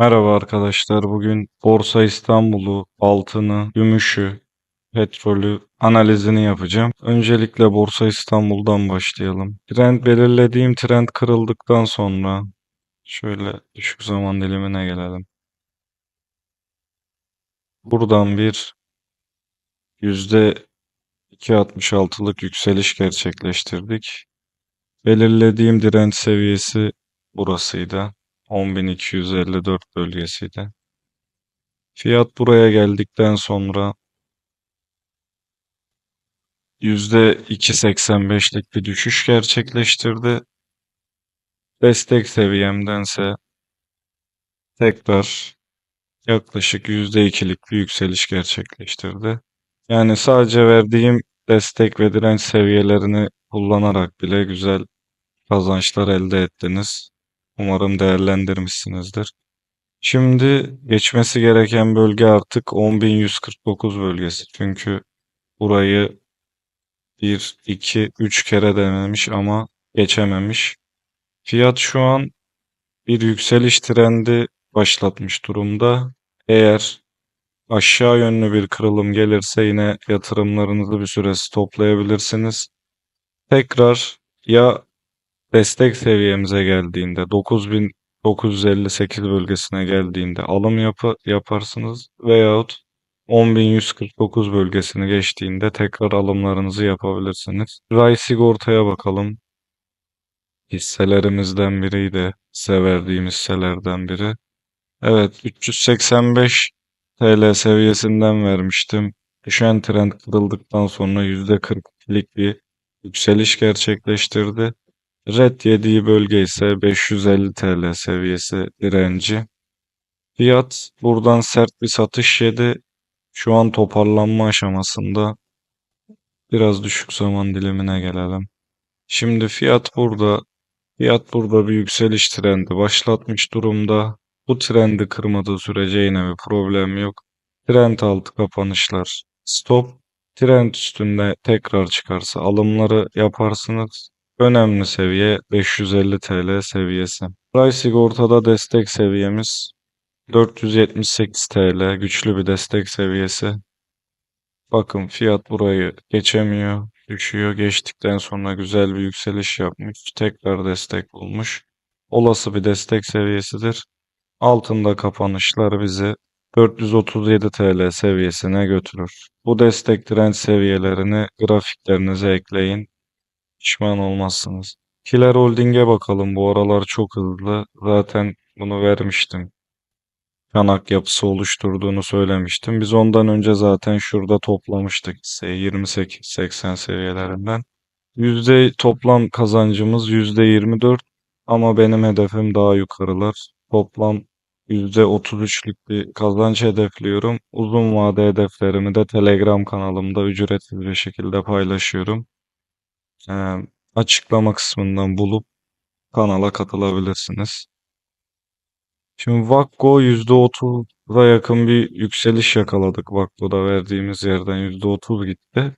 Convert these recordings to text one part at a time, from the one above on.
Merhaba arkadaşlar. Bugün Borsa İstanbul'u, altını, gümüşü, petrolü analizini yapacağım. Öncelikle Borsa İstanbul'dan başlayalım. Trend belirlediğim trend kırıldıktan sonra şöyle düşük zaman dilimine gelelim. Buradan bir %2.66'lık yükseliş gerçekleştirdik. Belirlediğim direnç seviyesi burasıydı. 10.254 bölgesiydi. Fiyat buraya geldikten sonra %2.85'lik bir düşüş gerçekleştirdi. Destek seviyemdense tekrar yaklaşık %2'lik bir yükseliş gerçekleştirdi. Yani sadece verdiğim destek ve direnç seviyelerini kullanarak bile güzel kazançlar elde ettiniz. Umarım değerlendirmişsinizdir. Şimdi geçmesi gereken bölge artık 10.149 bölgesi. Çünkü burayı 1, 2, 3 kere denemiş ama geçememiş. Fiyat şu an bir yükseliş trendi başlatmış durumda. Eğer aşağı yönlü bir kırılım gelirse yine yatırımlarınızı bir süre toplayabilirsiniz. Tekrar ya destek seviyemize geldiğinde 9958 bölgesine geldiğinde alım yapı yaparsınız veyahut 10.149 bölgesini geçtiğinde tekrar alımlarınızı yapabilirsiniz. Ray sigortaya bakalım. Hisselerimizden biriydi. Size verdiğim hisselerden biri. Evet 385 TL seviyesinden vermiştim. Düşen trend kırıldıktan sonra %40'lik bir yükseliş gerçekleştirdi. Red yediği bölge ise 550 TL seviyesi direnci. Fiyat buradan sert bir satış yedi. Şu an toparlanma aşamasında. Biraz düşük zaman dilimine gelelim. Şimdi fiyat burada. Fiyat burada bir yükseliş trendi başlatmış durumda. Bu trendi kırmadığı sürece yine bir problem yok. Trend altı kapanışlar stop. Trend üstünde tekrar çıkarsa alımları yaparsınız. Önemli seviye 550 TL seviyesi. Ray sigortada destek seviyemiz 478 TL güçlü bir destek seviyesi. Bakın fiyat burayı geçemiyor, düşüyor. Geçtikten sonra güzel bir yükseliş yapmış. Tekrar destek bulmuş. Olası bir destek seviyesidir. Altında kapanışlar bizi 437 TL seviyesine götürür. Bu destek direnç seviyelerini grafiklerinize ekleyin. Pişman olmazsınız. Kiler Holding'e bakalım. Bu aralar çok hızlı. Zaten bunu vermiştim. Çanak yapısı oluşturduğunu söylemiştim. Biz ondan önce zaten şurada toplamıştık hisseyi 28-80 seviyelerinden. Yüzde toplam kazancımız %24 ama benim hedefim daha yukarılar. Toplam %33'lük bir kazanç hedefliyorum. Uzun vade hedeflerimi de Telegram kanalımda ücretsiz bir şekilde paylaşıyorum. Ee, açıklama kısmından bulup kanala katılabilirsiniz. Şimdi Vakko %30'a yakın bir yükseliş yakaladık. Vakko'da verdiğimiz yerden %30 gitti.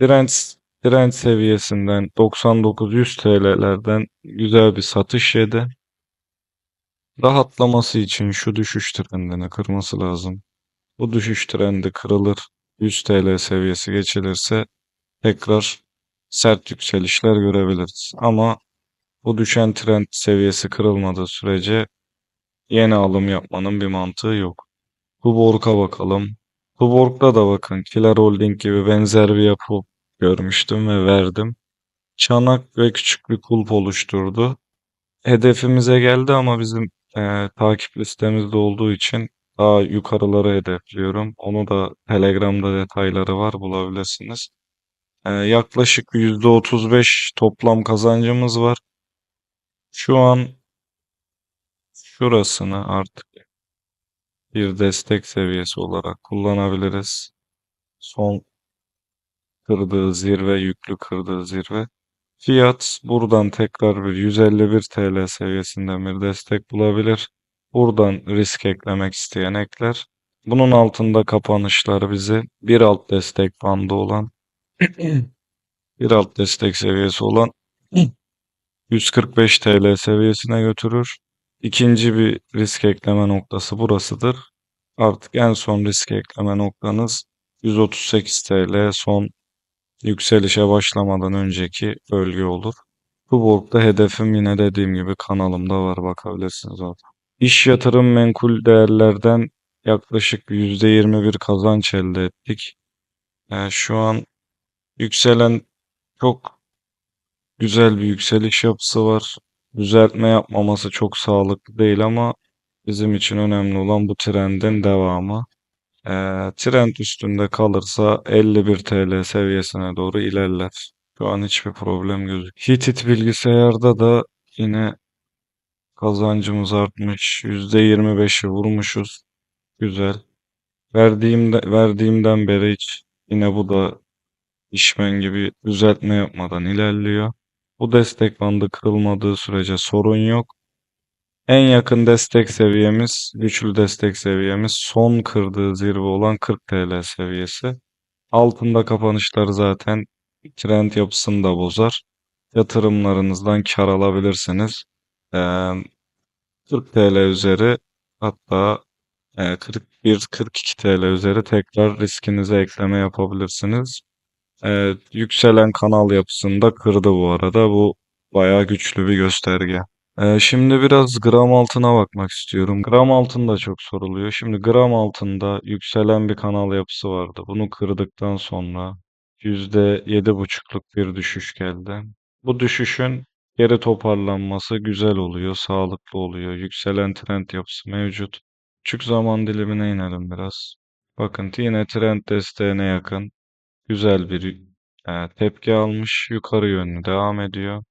Direnç, direnç seviyesinden 99-100 TL'lerden güzel bir satış yedi. Rahatlaması için şu düşüş trendini kırması lazım. Bu düşüş trendi kırılır. 100 TL seviyesi geçilirse tekrar sert yükselişler görebiliriz. Ama bu düşen trend seviyesi kırılmadığı sürece yeni alım yapmanın bir mantığı yok. Tuborg'a bakalım. Tuborg'da da bakın Kiler Holding gibi benzer bir yapı görmüştüm ve verdim. Çanak ve küçük bir kulp oluşturdu. Hedefimize geldi ama bizim e, takip listemizde olduğu için daha yukarıları hedefliyorum. Onu da Telegram'da detayları var bulabilirsiniz. E, yaklaşık %35 toplam kazancımız var. Şu an şurasını artık bir destek seviyesi olarak kullanabiliriz. Son kırdığı zirve, yüklü kırdığı zirve. Fiyat buradan tekrar bir 151 TL seviyesinden bir destek bulabilir. Buradan risk eklemek isteyen ekler. Bunun altında kapanışlar bizi bir alt destek bandı olan bir alt destek seviyesi olan 145 TL seviyesine götürür. İkinci bir risk ekleme noktası burasıdır. Artık en son risk ekleme noktanız 138 TL son yükselişe başlamadan önceki bölge olur. Bu borgda hedefim yine dediğim gibi kanalımda var bakabilirsiniz zaten. İş yatırım menkul değerlerden yaklaşık %21 kazanç elde ettik. Yani şu an yükselen çok güzel bir yükseliş yapısı var. Düzeltme yapmaması çok sağlıklı değil ama bizim için önemli olan bu trendin devamı. Ee, trend üstünde kalırsa 51 TL seviyesine doğru ilerler. Şu an hiçbir problem gözükmüyor. Hitit bilgisayarda da yine kazancımız artmış. %25'i vurmuşuz. Güzel. Verdiğimde, verdiğimden beri hiç yine bu da işmen gibi düzeltme yapmadan ilerliyor. Bu destek bandı kırılmadığı sürece sorun yok. En yakın destek seviyemiz, güçlü destek seviyemiz son kırdığı zirve olan 40 TL seviyesi. Altında kapanışlar zaten trend yapısını da bozar. Yatırımlarınızdan kar alabilirsiniz. Ee, 40 TL üzeri hatta e, 41-42 TL üzeri tekrar riskinize ekleme yapabilirsiniz. Evet, yükselen kanal yapısını da kırdı bu arada. Bu bayağı güçlü bir gösterge. Ee, şimdi biraz gram altına bakmak istiyorum. Gram altın da çok soruluyor. Şimdi gram altında yükselen bir kanal yapısı vardı. Bunu kırdıktan sonra %7,5'luk bir düşüş geldi. Bu düşüşün geri toparlanması güzel oluyor, sağlıklı oluyor. Yükselen trend yapısı mevcut. Küçük zaman dilimine inelim biraz. Bakın yine trend desteğine yakın güzel bir e, tepki almış. Yukarı yönlü devam ediyor.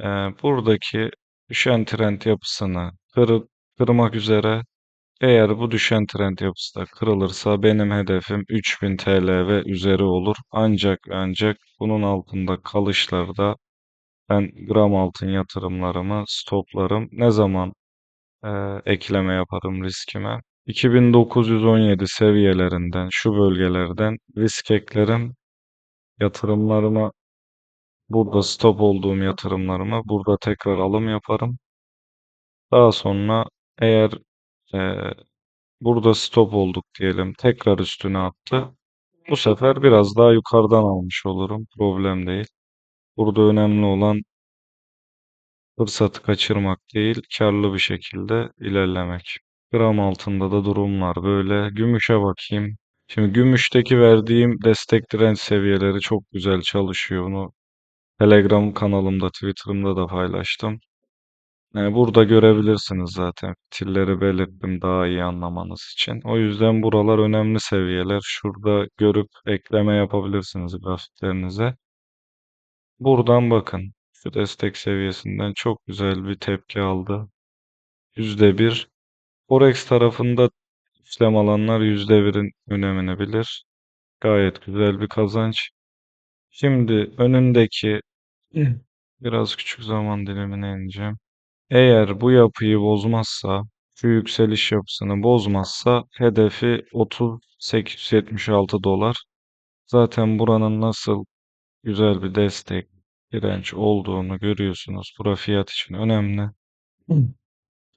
E, buradaki düşen trend yapısını kır, kırmak üzere. Eğer bu düşen trend yapısı da kırılırsa benim hedefim 3000 TL ve üzeri olur. Ancak ancak bunun altında kalışlarda ben gram altın yatırımlarımı stoplarım. Ne zaman e, ekleme yaparım riskime? 2917 seviyelerinden, şu bölgelerden risk eklerim. Yatırımlarıma burada stop olduğum yatırımlarıma burada tekrar alım yaparım. Daha sonra eğer eee, burada stop olduk diyelim tekrar üstüne attı. Bu sefer biraz daha yukarıdan almış olurum. Problem değil. Burada önemli olan fırsatı kaçırmak değil, karlı bir şekilde ilerlemek. Gram altında da durumlar böyle. Gümüşe bakayım. Şimdi gümüşteki verdiğim destek direnç seviyeleri çok güzel çalışıyor. Bunu Telegram kanalımda, Twitter'ımda da paylaştım. Yani burada görebilirsiniz zaten. Fitilleri belirttim daha iyi anlamanız için. O yüzden buralar önemli seviyeler. Şurada görüp ekleme yapabilirsiniz grafiklerinize. Buradan bakın. Şu destek seviyesinden çok güzel bir tepki aldı. %1. Forex tarafında işlem alanlar %1'in önemini bilir. Gayet güzel bir kazanç. Şimdi önündeki biraz küçük zaman dilimine ineceğim. Eğer bu yapıyı bozmazsa, şu yükseliş yapısını bozmazsa hedefi 30.876 dolar. Zaten buranın nasıl güzel bir destek, direnç olduğunu görüyorsunuz. Bura fiyat için önemli.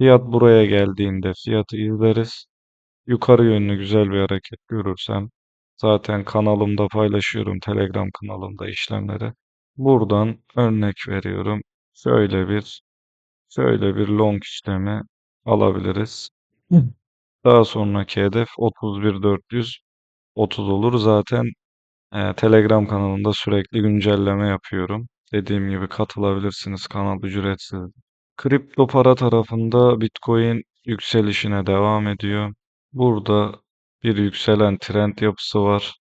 Fiyat buraya geldiğinde fiyatı izleriz. Yukarı yönlü güzel bir hareket görürsem zaten kanalımda paylaşıyorum Telegram kanalımda işlemleri. Buradan örnek veriyorum. Şöyle bir şöyle bir long işlemi alabiliriz. Daha sonraki hedef 31430 olur. Zaten e, Telegram kanalında sürekli güncelleme yapıyorum. Dediğim gibi katılabilirsiniz. Kanal ücretsiz. Kripto para tarafında Bitcoin yükselişine devam ediyor. Burada bir yükselen trend yapısı var.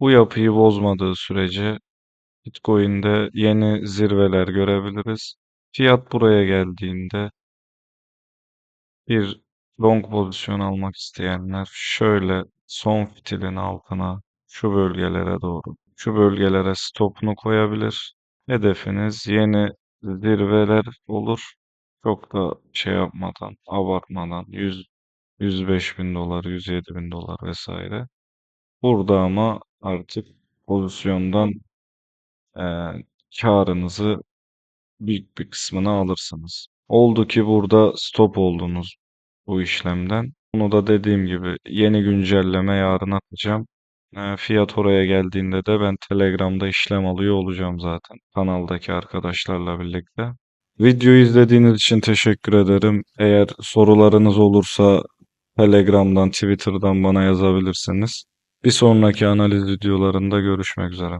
Bu yapıyı bozmadığı sürece Bitcoin'de yeni zirveler görebiliriz. Fiyat buraya geldiğinde bir long pozisyon almak isteyenler şöyle son fitilin altına şu bölgelere doğru şu bölgelere stopunu koyabilir. Hedefiniz yeni zirveler olur. Çok da şey yapmadan, abartmadan 100 105 bin dolar, 107 bin dolar vesaire. Burada ama artık pozisyondan eee karınızı büyük bir kısmını alırsınız. Oldu ki burada stop oldunuz bu işlemden. Bunu da dediğim gibi yeni güncelleme yarın atacağım. Ee, Fiyat oraya geldiğinde de ben Telegram'da işlem alıyor olacağım zaten kanaldaki arkadaşlarla birlikte. Videoyu izlediğiniz için teşekkür ederim. Eğer sorularınız olursa Telegram'dan, Twitter'dan bana yazabilirsiniz. Bir sonraki analiz videolarında görüşmek üzere.